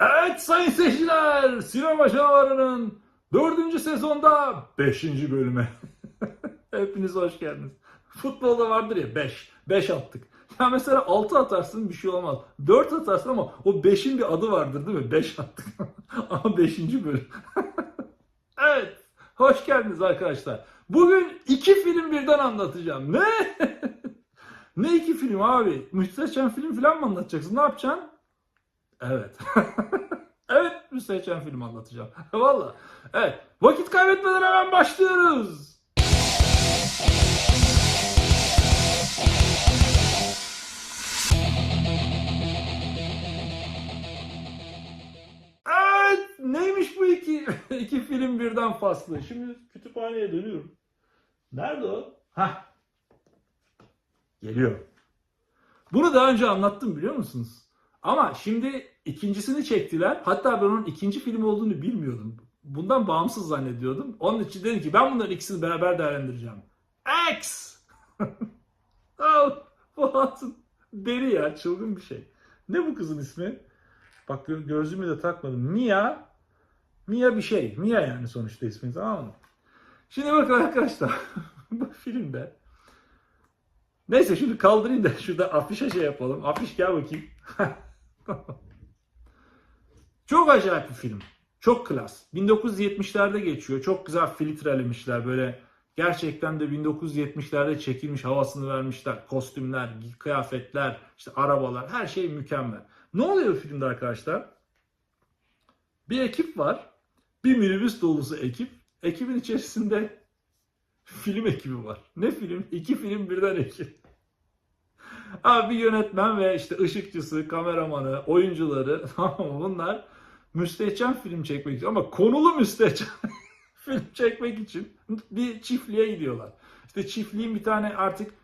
Evet sayın seyirciler, Sinema Canavarı'nın dördüncü sezonda beşinci bölüme. Hepiniz hoş geldiniz. Futbolda vardır ya beş, beş attık. Ya mesela altı atarsın bir şey olmaz. Dört atarsın ama o beşin bir adı vardır değil mi? Beş attık. ama beşinci bölüm. evet, hoş geldiniz arkadaşlar. Bugün iki film birden anlatacağım. Ne? ne iki film abi? Müsteşem film falan mı anlatacaksın? Ne yapacaksın? Evet. evet müstehcen film anlatacağım. Valla. Evet. Vakit kaybetmeden hemen başlıyoruz. Evet. Neymiş bu iki, iki film birden faslı? Şimdi kütüphaneye dönüyorum. Nerede o? Hah. Geliyor. Bunu daha önce anlattım biliyor musunuz? Ama şimdi ikincisini çektiler. Hatta ben onun ikinci film olduğunu bilmiyordum. Bundan bağımsız zannediyordum. Onun için dedim ki ben bunların ikisini beraber değerlendireceğim. X! bu hatun deli ya çılgın bir şey. Ne bu kızın ismi? Bak gö- gözlüğümü de takmadım. Mia. Mia bir şey. Mia yani sonuçta ismi tamam mı? Şimdi bakın arkadaşlar. bu filmde Neyse şunu kaldırayım da şurada afişe şey yapalım. Afiş gel bakayım. Çok acayip bir film. Çok klas. 1970'lerde geçiyor. Çok güzel filtrelemişler. Böyle gerçekten de 1970'lerde çekilmiş havasını vermişler. Kostümler, kıyafetler, işte arabalar her şey mükemmel. Ne oluyor filmde arkadaşlar? Bir ekip var. Bir minibüs dolusu ekip. Ekibin içerisinde film ekibi var. Ne film? İki film birden ekip. Abi bir yönetmen ve işte ışıkçısı, kameramanı, oyuncuları tamam? Bunlar müstehcen film çekmek için ama konulu müstehcen film çekmek için bir çiftliğe gidiyorlar. İşte çiftliğin bir tane artık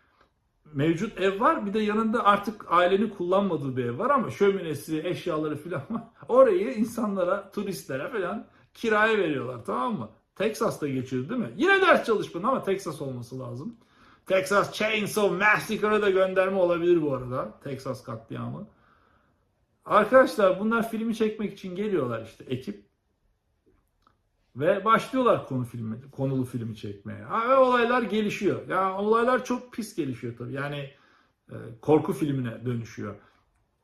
mevcut ev var bir de yanında artık ailenin kullanmadığı bir ev var ama şöminesi, eşyaları falan var. Orayı insanlara, turistlere falan kiraya veriyorlar tamam mı? Texas'ta geçiyor değil mi? Yine ders çalışmanın ama Texas olması lazım. Texas Chainsaw Massacre'a da gönderme olabilir bu arada. Texas katliamı. Arkadaşlar bunlar filmi çekmek için geliyorlar işte ekip. Ve başlıyorlar konu filmi, konulu filmi çekmeye. Ha, ve olaylar gelişiyor. Ya olaylar çok pis gelişiyor tabii. Yani e, korku filmine dönüşüyor.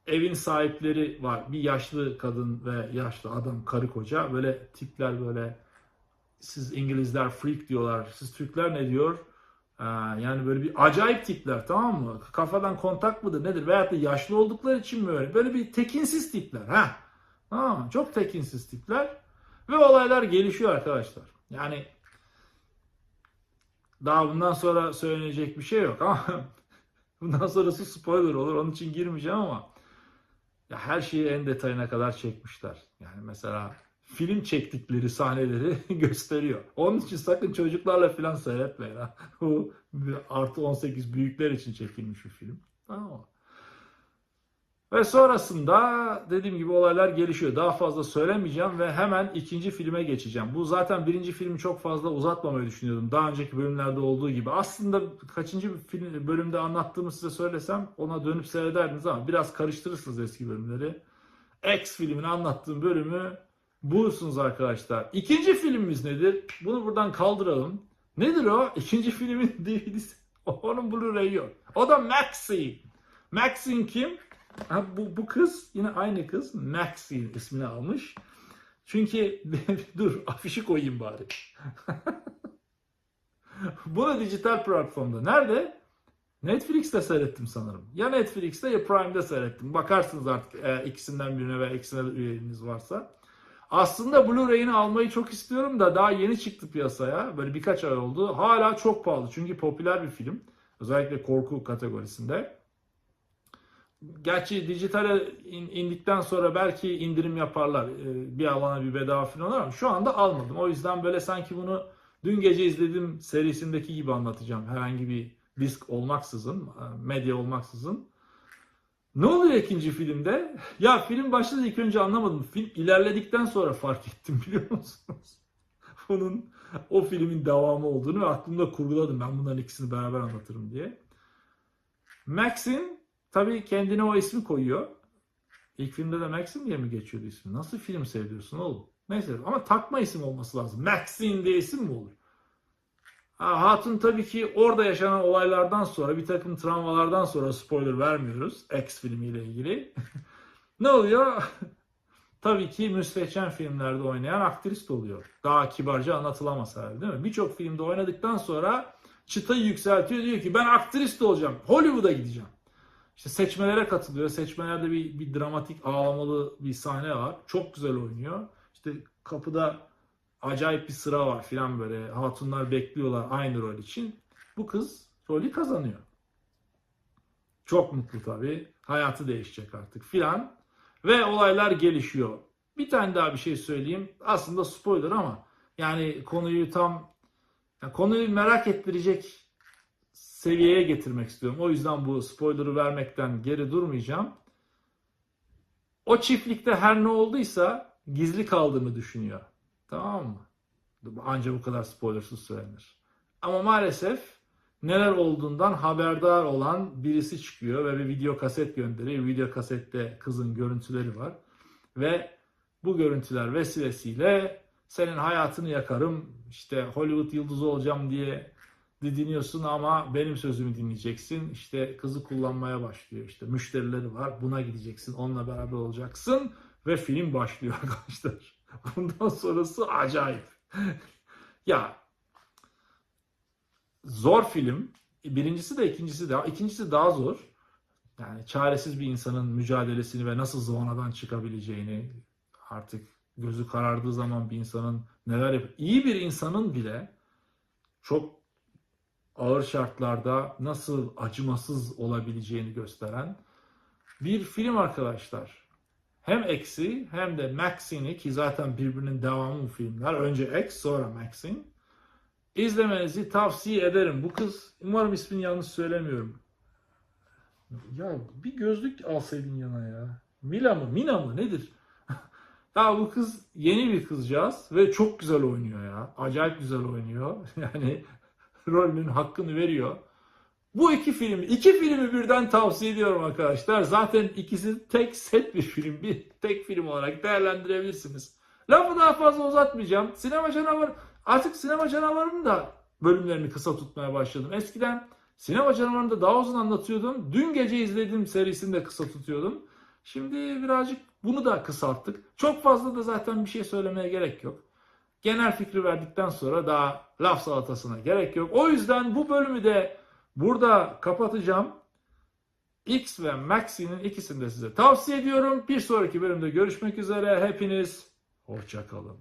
Evin sahipleri var. Bir yaşlı kadın ve yaşlı adam, karı koca. Böyle tipler böyle siz İngilizler freak diyorlar. Siz Türkler ne diyor? Ha, yani böyle bir acayip tipler tamam mı? Kafadan kontak mıdır nedir? Veyahut da yaşlı oldukları için mi öyle? Böyle bir tekinsiz tipler. Ha. Tamam mı? Çok tekinsiz tipler. Ve olaylar gelişiyor arkadaşlar. Yani daha bundan sonra söylenecek bir şey yok ama bundan sonrası spoiler olur. Onun için girmeyeceğim ama ya her şeyi en detayına kadar çekmişler. Yani mesela film çektikleri sahneleri gösteriyor. Onun için sakın çocuklarla falan seyretmeyin. Ha. Bu artı 18 büyükler için çekilmiş bir film. Tamam? Ve sonrasında dediğim gibi olaylar gelişiyor. Daha fazla söylemeyeceğim ve hemen ikinci filme geçeceğim. Bu zaten birinci filmi çok fazla uzatmamayı düşünüyordum. Daha önceki bölümlerde olduğu gibi. Aslında kaçıncı film, bölümde anlattığımı size söylesem ona dönüp seyrederdiniz ama biraz karıştırırsınız eski bölümleri. X filmini anlattığım bölümü bulursunuz arkadaşlar. İkinci filmimiz nedir? Bunu buradan kaldıralım. Nedir o? İkinci filmin DVD'si. Onun Blu-ray yok. O da Maxine. Maxine kim? Ha, bu, bu kız yine aynı kız. Maxine ismini almış. Çünkü dur afişi koyayım bari. Bunu dijital platformda. Nerede? Netflix'te seyrettim sanırım. Ya Netflix'te ya Prime'de seyrettim. Bakarsınız artık e, ikisinden birine veya ikisine de üyeliğiniz varsa. Aslında Blu-ray'ini almayı çok istiyorum da daha yeni çıktı piyasaya. Böyle birkaç ay oldu. Hala çok pahalı çünkü popüler bir film. Özellikle korku kategorisinde. Gerçi dijitale in- indikten sonra belki indirim yaparlar. Ee, Bir alana bir bedava falan ama şu anda almadım. O yüzden böyle sanki bunu dün gece izlediğim serisindeki gibi anlatacağım. Herhangi bir disk olmaksızın, medya olmaksızın. Ne oluyor ikinci filmde? Ya film başladı ilk önce anlamadım. Film ilerledikten sonra fark ettim biliyor musunuz? Bunun o filmin devamı olduğunu ve aklımda kurguladım. Ben bunların ikisini beraber anlatırım diye. Max'in tabii kendine o ismi koyuyor. İlk filmde de Maxine diye mi geçiyordu ismi? Nasıl film seviyorsun oğlum? Neyse ama takma isim olması lazım. Maxine diye isim mi olur? Ha, Hatun tabii ki orada yaşanan olaylardan sonra bir takım travmalardan sonra spoiler vermiyoruz X filmiyle ilgili. ne oluyor? tabii ki müstehcen filmlerde oynayan aktrist oluyor. Daha kibarca anlatılamaz herhalde değil mi? Birçok filmde oynadıktan sonra çıtayı yükseltiyor. Diyor ki ben aktrist olacağım. Hollywood'a gideceğim. İşte seçmelere katılıyor. Seçmelerde bir, bir dramatik ağlamalı bir sahne var. Çok güzel oynuyor. İşte kapıda acayip bir sıra var filan böyle. Hatunlar bekliyorlar aynı rol için. Bu kız rolü kazanıyor. Çok mutlu tabii. Hayatı değişecek artık filan. Ve olaylar gelişiyor. Bir tane daha bir şey söyleyeyim. Aslında spoiler ama yani konuyu tam yani konuyu merak ettirecek seviyeye getirmek istiyorum. O yüzden bu spoiler'ı vermekten geri durmayacağım. O çiftlikte her ne olduysa gizli kaldığını düşünüyor. Tamam mı? Anca bu kadar spoilersız söylenir. Ama maalesef neler olduğundan haberdar olan birisi çıkıyor ve bir video kaset gönderiyor. Video kasette kızın görüntüleri var. Ve bu görüntüler vesilesiyle senin hayatını yakarım, işte Hollywood yıldızı olacağım diye didiniyorsun ama benim sözümü dinleyeceksin. İşte kızı kullanmaya başlıyor. İşte müşterileri var. Buna gideceksin. Onunla beraber olacaksın. Ve film başlıyor arkadaşlar. Bundan sonrası acayip. ya zor film. Birincisi de ikincisi de ikincisi daha zor. Yani çaresiz bir insanın mücadelesini ve nasıl zıvanadan çıkabileceğini artık gözü karardığı zaman bir insanın neler yap iyi bir insanın bile çok ağır şartlarda nasıl acımasız olabileceğini gösteren bir film arkadaşlar. Hem X'i hem de Maxine'i ki zaten birbirinin devamı bu filmler. Önce X sonra Maxine. İzlemenizi tavsiye ederim. Bu kız umarım ismini yanlış söylemiyorum. Ya bir gözlük alsaydın yana ya. Mila mı? Mina mı? Nedir? Daha bu kız yeni bir kızcağız ve çok güzel oynuyor ya. Acayip güzel oynuyor. Yani rolünün hakkını veriyor. Bu iki filmi, iki filmi birden tavsiye ediyorum arkadaşlar. Zaten ikisi tek set bir film, bir tek film olarak değerlendirebilirsiniz. Lafı daha fazla uzatmayacağım. Sinema canavarı, artık sinema canavarının da bölümlerini kısa tutmaya başladım. Eskiden sinema canavarını da daha uzun anlatıyordum. Dün gece izlediğim serisini de kısa tutuyordum. Şimdi birazcık bunu da kısalttık. Çok fazla da zaten bir şey söylemeye gerek yok. Genel fikri verdikten sonra daha laf salatasına gerek yok. O yüzden bu bölümü de Burada kapatacağım. X ve Maxi'nin ikisini de size tavsiye ediyorum. Bir sonraki bölümde görüşmek üzere. Hepiniz hoşçakalın.